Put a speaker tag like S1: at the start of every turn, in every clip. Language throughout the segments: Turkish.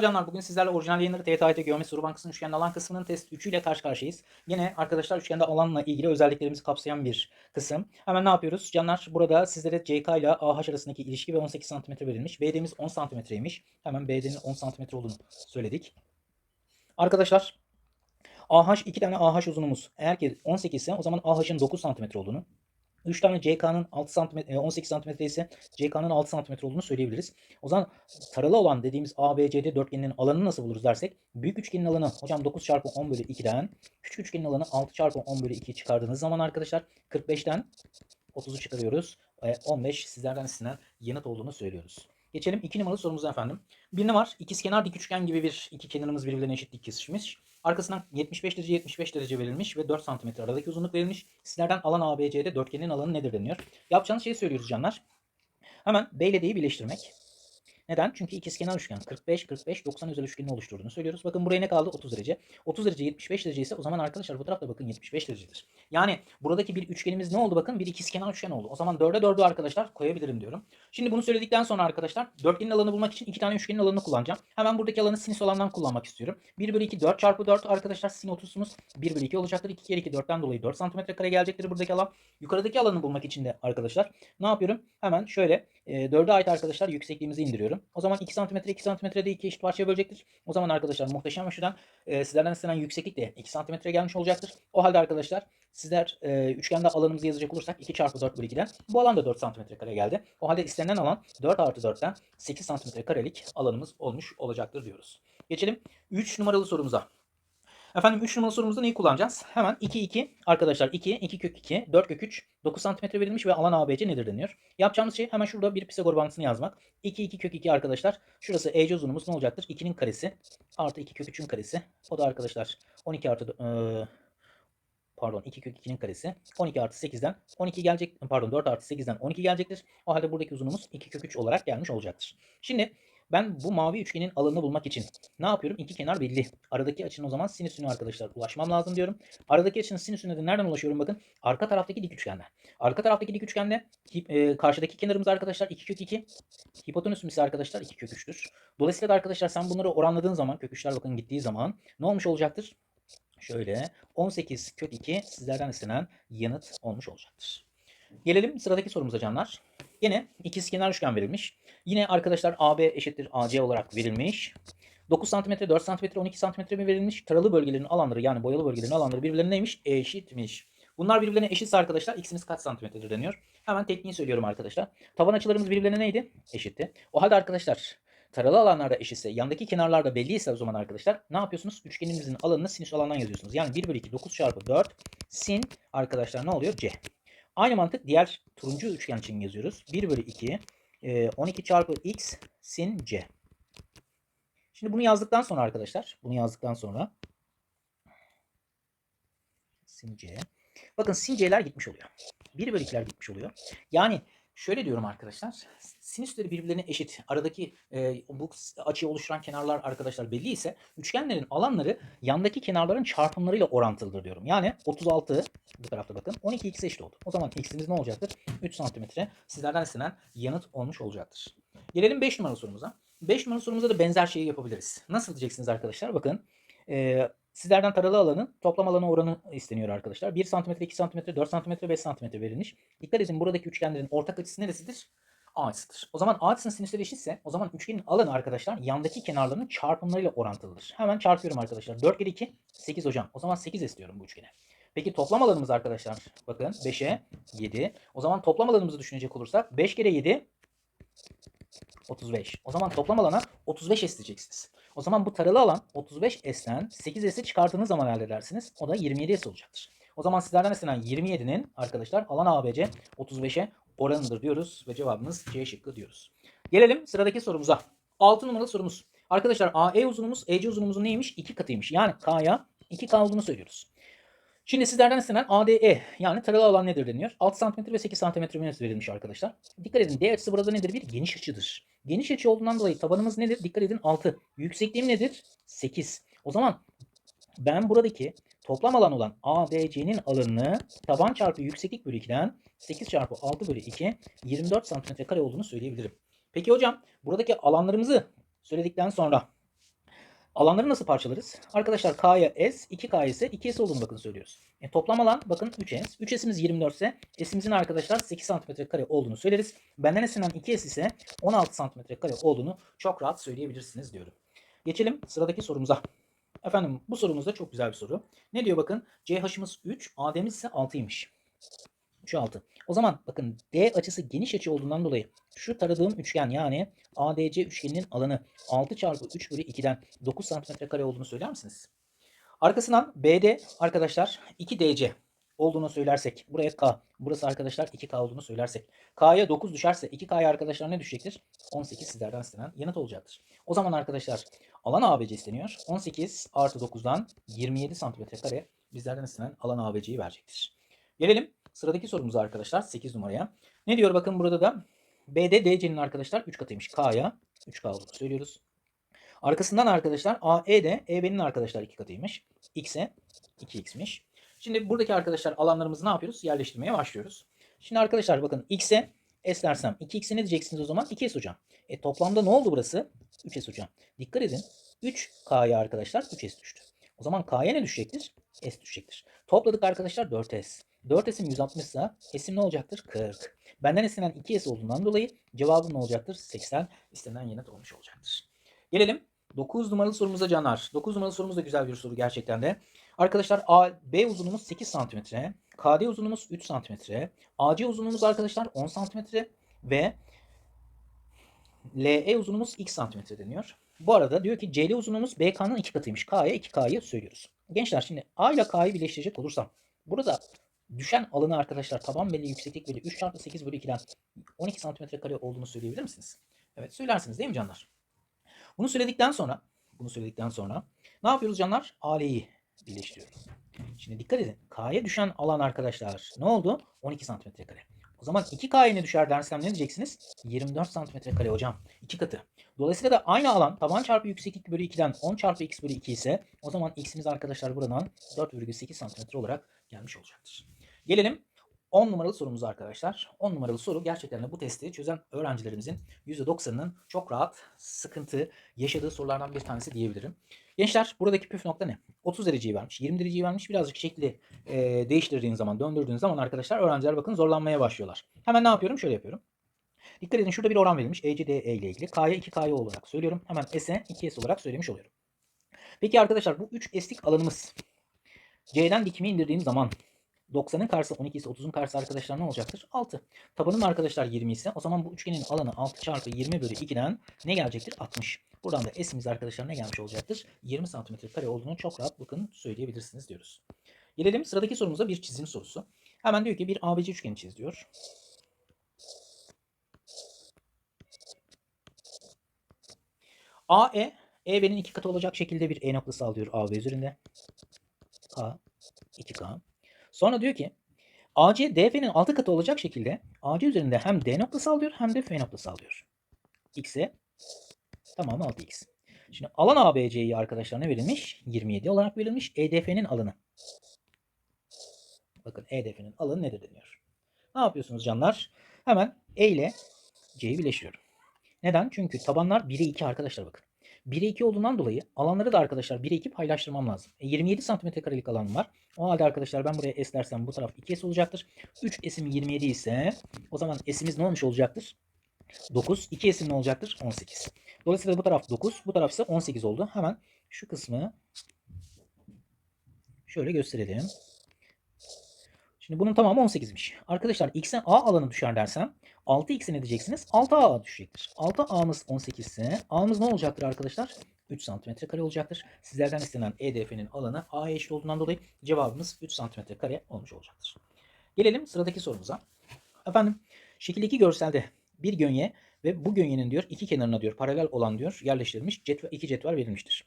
S1: canlar bugün sizlerle orijinal yayınları TYT Geometri Soru Bankası'nın üçgende alan kısmının test 3 ile karşı karşıyayız. Yine arkadaşlar üçgende alanla ilgili özelliklerimizi kapsayan bir kısım. Hemen ne yapıyoruz? Canlar burada sizlere CK ile AH arasındaki ilişki ve 18 cm verilmiş. BD'miz 10 cm'ymiş. Hemen BD'nin 10 cm olduğunu söyledik. Arkadaşlar AH iki tane AH uzunumuz. Eğer ki 18 ise o zaman AH'ın 9 cm olduğunu, 3 tane CK'nın 6 cm, 18 cm ise CK'nın 6 cm olduğunu söyleyebiliriz. O zaman taralı olan dediğimiz ABCD dörtgeninin alanını nasıl buluruz dersek büyük üçgenin alanı hocam 9 çarpı 10 bölü 2'den küçük üçgenin alanı 6 çarpı 10 bölü 2 çıkardığınız zaman arkadaşlar 45'ten 30'u çıkarıyoruz. E, 15 sizlerden istenen yanıt olduğunu söylüyoruz. Geçelim 2 numaralı sorumuza efendim. Bir ne var? İkizkenar dik üçgen gibi bir iki kenarımız birbirlerine eşit dik kesişmiş. Arkasından 75 derece 75 derece verilmiş ve 4 cm aradaki uzunluk verilmiş. Sizlerden alan ABC'de dörtgenin alanı nedir deniyor. Yapacağınız şeyi söylüyoruz canlar. Hemen B ile D'yi birleştirmek. Neden? Çünkü ikizkenar üçgen 45 45 90 özel üçgenini oluşturduğunu söylüyoruz. Bakın buraya ne kaldı? 30 derece. 30 derece 75 derece ise o zaman arkadaşlar bu tarafta bakın 75 derecedir. Yani buradaki bir üçgenimiz ne oldu bakın? Bir ikizkenar üçgen oldu. O zaman 4'e 4'ü arkadaşlar koyabilirim diyorum. Şimdi bunu söyledikten sonra arkadaşlar dörtgenin alanı bulmak için iki tane üçgenin alanını kullanacağım. Hemen buradaki alanı sinüs olandan kullanmak istiyorum. 1 bölü 2 4 çarpı 4 arkadaşlar sin 30'umuz 1 bölü 2 olacaktır. 2 kere 2 4'ten dolayı 4 cm kare gelecektir buradaki alan. Yukarıdaki alanı bulmak için de arkadaşlar ne yapıyorum? Hemen şöyle e, 4'e ait arkadaşlar yüksekliğimizi indiriyorum. O zaman 2 cm 2 cm de 2 eşit parçaya bölecektir. O zaman arkadaşlar muhteşem açıdan e, sizlerden istenen yükseklik de 2 cm gelmiş olacaktır. O halde arkadaşlar sizler e, üçgende alanımızı yazacak olursak 2 çarpı 4 bölü 2'den bu alan da 4 cm kare geldi. O halde istenilen alan 4 artı 4'ten 8 cm karelik alanımız olmuş olacaktır diyoruz. Geçelim 3 numaralı sorumuza. Efendim 3 numaralı sorumuzda neyi kullanacağız? Hemen 2 2 arkadaşlar 2 2 kök 2 4 kök 3 9 cm verilmiş ve alan ABC nedir deniyor. Yapacağımız şey hemen şurada bir Pisagor bağıntısını yazmak. 2 2 kök 2 arkadaşlar. Şurası EC uzunluğumuz ne olacaktır? 2'nin karesi artı 2 kök 3'ün karesi. O da arkadaşlar 12 artı e, pardon 2 kök 2'nin karesi 12 artı 8'den 12 gelecek pardon 4 artı 8'den 12 gelecektir. O halde buradaki uzunluğumuz 2 kök 3 olarak gelmiş olacaktır. Şimdi ben bu mavi üçgenin alanını bulmak için ne yapıyorum? İki kenar belli. Aradaki açının o zaman sinüsünü arkadaşlar ulaşmam lazım diyorum. Aradaki açının sinüsüne de nereden ulaşıyorum bakın? Arka taraftaki dik üçgenden. Arka taraftaki dik üçgende e, karşıdaki kenarımız arkadaşlar 2 kök 2. Hipotenüsümüz ise arkadaşlar 2 kök 3'tür. Dolayısıyla da arkadaşlar sen bunları oranladığın zaman kök 3'ler bakın gittiği zaman ne olmuş olacaktır? Şöyle 18 kök 2 sizlerden istenen yanıt olmuş olacaktır. Gelelim sıradaki sorumuza canlar. Yine ikizkenar üçgen verilmiş. Yine arkadaşlar AB eşittir AC olarak verilmiş. 9 cm, 4 cm, 12 cm mi verilmiş? Taralı bölgelerin alanları yani boyalı bölgelerin alanları birbirlerine neymiş? Eşitmiş. Bunlar birbirlerine eşitse arkadaşlar x'imiz kaç santimetredir deniyor. Hemen tekniği söylüyorum arkadaşlar. Taban açılarımız birbirlerine neydi? Eşitti. O halde arkadaşlar taralı alanlarda eşitse yandaki kenarlarda belliyse o zaman arkadaşlar ne yapıyorsunuz? Üçgenimizin alanını sinüs alandan yazıyorsunuz. Yani 1 bölü 2 9 çarpı 4 sin arkadaşlar ne oluyor? C. Aynı mantık diğer turuncu üçgen için yazıyoruz. 1 bölü 2 12 çarpı x sin c. Şimdi bunu yazdıktan sonra arkadaşlar bunu yazdıktan sonra sin c. Bakın sin c'ler gitmiş oluyor. 1 bölü 2'ler gitmiş oluyor. Yani şöyle diyorum arkadaşlar. Sinüsleri birbirlerine eşit. Aradaki e, bu açıyı oluşturan kenarlar arkadaşlar belli ise üçgenlerin alanları yandaki kenarların çarpımlarıyla orantılıdır diyorum. Yani 36 bu tarafta bakın 12 x eşit oldu. O zaman x'imiz ne olacaktır? 3 santimetre. Sizlerden istenen yanıt olmuş olacaktır. Gelelim 5 numaralı sorumuza. 5 numaralı sorumuza da benzer şeyi yapabiliriz. Nasıl diyeceksiniz arkadaşlar? Bakın e, Sizlerden taralı alanın toplam alanı oranı isteniyor arkadaşlar. 1 cm, 2 cm, 4 cm, 5 cm verilmiş. Dikkat edin buradaki üçgenlerin ortak açısı neresidir? A açısıdır. O zaman A açısının sinüsleri eşitse o zaman üçgenin alanı arkadaşlar yandaki kenarlarının çarpımlarıyla orantılıdır. Hemen çarpıyorum arkadaşlar. 4 kere 2 8 hocam. O zaman 8 istiyorum bu üçgene. Peki toplam alanımız arkadaşlar bakın 5'e 7. O zaman toplam alanımızı düşünecek olursak 5 kere 7 35. O zaman toplam alana 35 isteyeceksiniz. O zaman bu taralı alan 35S'ten 8S'i çıkarttığınız zaman elde edersiniz. O da 27S olacaktır. O zaman sizlerden istenen 27'nin arkadaşlar alan ABC 35'e oranıdır diyoruz ve cevabımız C şıkkı diyoruz. Gelelim sıradaki sorumuza. 6 numaralı sorumuz. Arkadaşlar AE uzunumuz EC uzunumuzun neymiş? 2 katıymış. Yani K'ya 2K olduğunu söylüyoruz. Şimdi sizlerden istenen ADE yani taralı alan nedir deniyor. 6 cm ve 8 cm verilmiş arkadaşlar. Dikkat edin D açısı burada nedir? Bir geniş açıdır. Geniş açı olduğundan dolayı tabanımız nedir? Dikkat edin 6. Yüksekliğim nedir? 8. O zaman ben buradaki toplam alan olan ADC'nin alanını taban çarpı yükseklik bölü 2'den 8 çarpı 6 bölü 2 24 cm kare olduğunu söyleyebilirim. Peki hocam buradaki alanlarımızı söyledikten sonra Alanları nasıl parçalarız? Arkadaşlar K'ya S, 2K ise 2S olduğunu bakın söylüyoruz. E, toplam alan bakın 3S. 3S'imiz 24 ise S'imizin arkadaşlar 8 cm kare olduğunu söyleriz. Benden istenen 2S ise 16 cm kare olduğunu çok rahat söyleyebilirsiniz diyorum. Geçelim sıradaki sorumuza. Efendim bu sorumuz da çok güzel bir soru. Ne diyor bakın? CH'ımız 3, AD'miz ise 6'ymış. 3 6. O zaman bakın D açısı geniş açı olduğundan dolayı şu taradığım üçgen yani ADC üçgeninin alanı 6 çarpı 3 bölü 2'den 9 santimetre kare olduğunu söyler misiniz? Arkasından BD arkadaşlar 2DC olduğunu söylersek buraya K burası arkadaşlar 2K olduğunu söylersek K'ya 9 düşerse 2K'ya arkadaşlar ne düşecektir? 18 sizlerden istenen yanıt olacaktır. O zaman arkadaşlar alan ABC isteniyor. 18 artı 9'dan 27 santimetre kare bizlerden istenen alan ABC'yi verecektir. Gelelim sıradaki sorumuza arkadaşlar 8 numaraya. Ne diyor bakın burada da BD DC'nin arkadaşlar 3 katıymış. K'ya 3K olduğunu söylüyoruz. Arkasından arkadaşlar AE de EB'nin arkadaşlar 2 katıymış. X'e 2X'miş. Şimdi buradaki arkadaşlar alanlarımızı ne yapıyoruz? Yerleştirmeye başlıyoruz. Şimdi arkadaşlar bakın X'e S dersem 2X'e ne diyeceksiniz o zaman? 2S hocam. E toplamda ne oldu burası? 3S hocam. Dikkat edin. 3K'ya arkadaşlar 3S düştü. O zaman K'ya ne düşecektir? S düşecektir. Topladık arkadaşlar 4S. 4S'im 160 ise S'im ne olacaktır? 40. Benden istenen 2S olduğundan dolayı cevabım ne olacaktır? 80 istenen yanıt olmuş olacaktır. Gelelim 9 numaralı sorumuza Caner. 9 numaralı sorumuz da güzel bir soru gerçekten de. Arkadaşlar A, B uzunluğumuz 8 cm, KD uzunluğumuz 3 cm, AC uzunluğumuz arkadaşlar 10 cm ve LE uzunluğumuz x cm deniyor. Bu arada diyor ki CL uzunluğumuz BK'nın 2 katıymış. K'ya 2K'yı söylüyoruz. Gençler şimdi A ile K'yı birleştirecek olursam burada düşen alanı arkadaşlar taban belli yükseklik belli 3 çarpı 8 bölü 2'den 12 cm kare olduğunu söyleyebilir misiniz? Evet söylersiniz değil mi canlar? Bunu söyledikten sonra bunu söyledikten sonra ne yapıyoruz canlar? AL'yi birleştiriyoruz. Şimdi dikkat edin. K'ya düşen alan arkadaşlar ne oldu? 12 cm kare. O zaman 2K'ya ne düşer dersem ne diyeceksiniz? 24 cm kare hocam. 2 katı. Dolayısıyla da aynı alan taban çarpı yükseklik bölü 2'den 10 çarpı x bölü 2 ise o zaman x'imiz arkadaşlar buradan 4,8 cm olarak gelmiş olacaktır. Gelelim 10 numaralı sorumuza arkadaşlar. 10 numaralı soru gerçekten de bu testi çözen öğrencilerimizin %90'ının çok rahat sıkıntı yaşadığı sorulardan bir tanesi diyebilirim. Gençler buradaki püf nokta ne? 30 dereceyi vermiş, 20 dereceyi vermiş. Birazcık şekli e, değiştirdiğin zaman, döndürdüğün zaman arkadaşlar öğrenciler bakın zorlanmaya başlıyorlar. Hemen ne yapıyorum? Şöyle yapıyorum. Dikkat edin şurada bir oran verilmiş. ECDE ile ilgili. K'ya 2K'ya olarak söylüyorum. Hemen S'e 2S olarak söylemiş oluyorum. Peki arkadaşlar bu 3 S'lik alanımız C'den dikimi indirdiğim zaman 90'ın karşısı 12 ise 30'un karşısı arkadaşlar ne olacaktır? 6. Tabanım arkadaşlar 20 ise o zaman bu üçgenin alanı 6 çarpı 20 bölü 2'den ne gelecektir? 60. Buradan da S'imiz arkadaşlar ne gelmiş olacaktır? 20 santimetre kare olduğunu çok rahat bakın söyleyebilirsiniz diyoruz. Gelelim sıradaki sorumuza bir çizim sorusu. Hemen diyor ki bir ABC üçgeni çiz diyor. AE, EB'nin iki katı olacak şekilde bir E noktası alıyor AB üzerinde. K, 2K. Sonra diyor ki AC DF'nin altı katı olacak şekilde AC üzerinde hem D noktası alıyor hem de F noktası alıyor. X'e tamamı 6X. Şimdi alan ABC'yi arkadaşlar ne verilmiş? 27 olarak verilmiş. EDF'nin alanı. Bakın EDF'nin alanı nedir deniyor. Ne yapıyorsunuz canlar? Hemen E ile C'yi birleştiriyorum. Neden? Çünkü tabanlar 1'e 2 arkadaşlar bakın. 1'e 2 olduğundan dolayı alanları da arkadaşlar 1'e 2 paylaştırmam lazım. E 27 santimetre karelik alan var. O halde arkadaşlar ben buraya S dersem bu taraf 2S olacaktır. 3 S'im 27 ise o zaman S'imiz ne olmuş olacaktır? 9. 2 S'im ne olacaktır? 18. Dolayısıyla bu taraf 9. Bu taraf ise 18 oldu. Hemen şu kısmı şöyle gösterelim. Şimdi bunun tamamı 18'miş. Arkadaşlar x'e a alanı düşer dersem 6x'e ne diyeceksiniz? 6a düşecektir. 6a'mız 18 ise a'mız ne olacaktır arkadaşlar? 3 cm kare olacaktır. Sizlerden istenen EDF'nin alanı a'ya eşit olduğundan dolayı cevabımız 3 cm kare olmuş olacaktır. Gelelim sıradaki sorumuza. Efendim şekildeki görselde bir gönye ve bu gönyenin diyor iki kenarına diyor paralel olan diyor yerleştirilmiş cetvel, iki cetvel verilmiştir.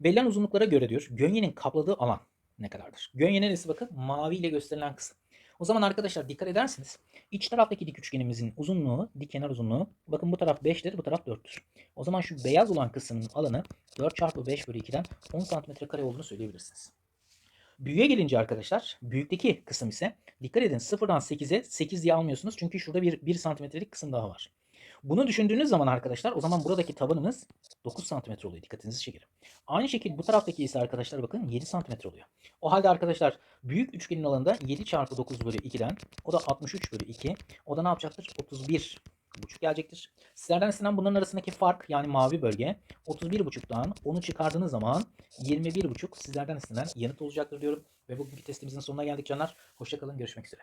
S1: Verilen uzunluklara göre diyor gönyenin kapladığı alan ne kadardır? Gönye neresi bakın? Mavi ile gösterilen kısım. O zaman arkadaşlar dikkat edersiniz. İç taraftaki dik üçgenimizin uzunluğu, dik kenar uzunluğu bakın bu taraf 5'tir, bu taraf 4'tür. O zaman şu beyaz olan kısmın alanı 4 çarpı 5 bölü 2'den 10 cm kare olduğunu söyleyebilirsiniz. Büyüğe gelince arkadaşlar büyükteki kısım ise dikkat edin 0'dan 8'e 8 diye almıyorsunuz. Çünkü şurada bir 1 santimetrelik kısım daha var. Bunu düşündüğünüz zaman arkadaşlar o zaman buradaki tabanımız 9 santimetre oluyor. Dikkatinizi çekerim. Aynı şekilde bu taraftaki ise arkadaşlar bakın 7 santimetre oluyor. O halde arkadaşlar büyük üçgenin alanında 7 çarpı 9 bölü 2'den o da 63 bölü 2. O da ne yapacaktır? 31 buçuk gelecektir. Sizlerden istenen bunların arasındaki fark yani mavi bölge 31 buçuktan 10'u çıkardığınız zaman 21 buçuk sizlerden istenen yanıt olacaktır diyorum. Ve bugünkü testimizin sonuna geldik canlar. Hoşçakalın görüşmek üzere.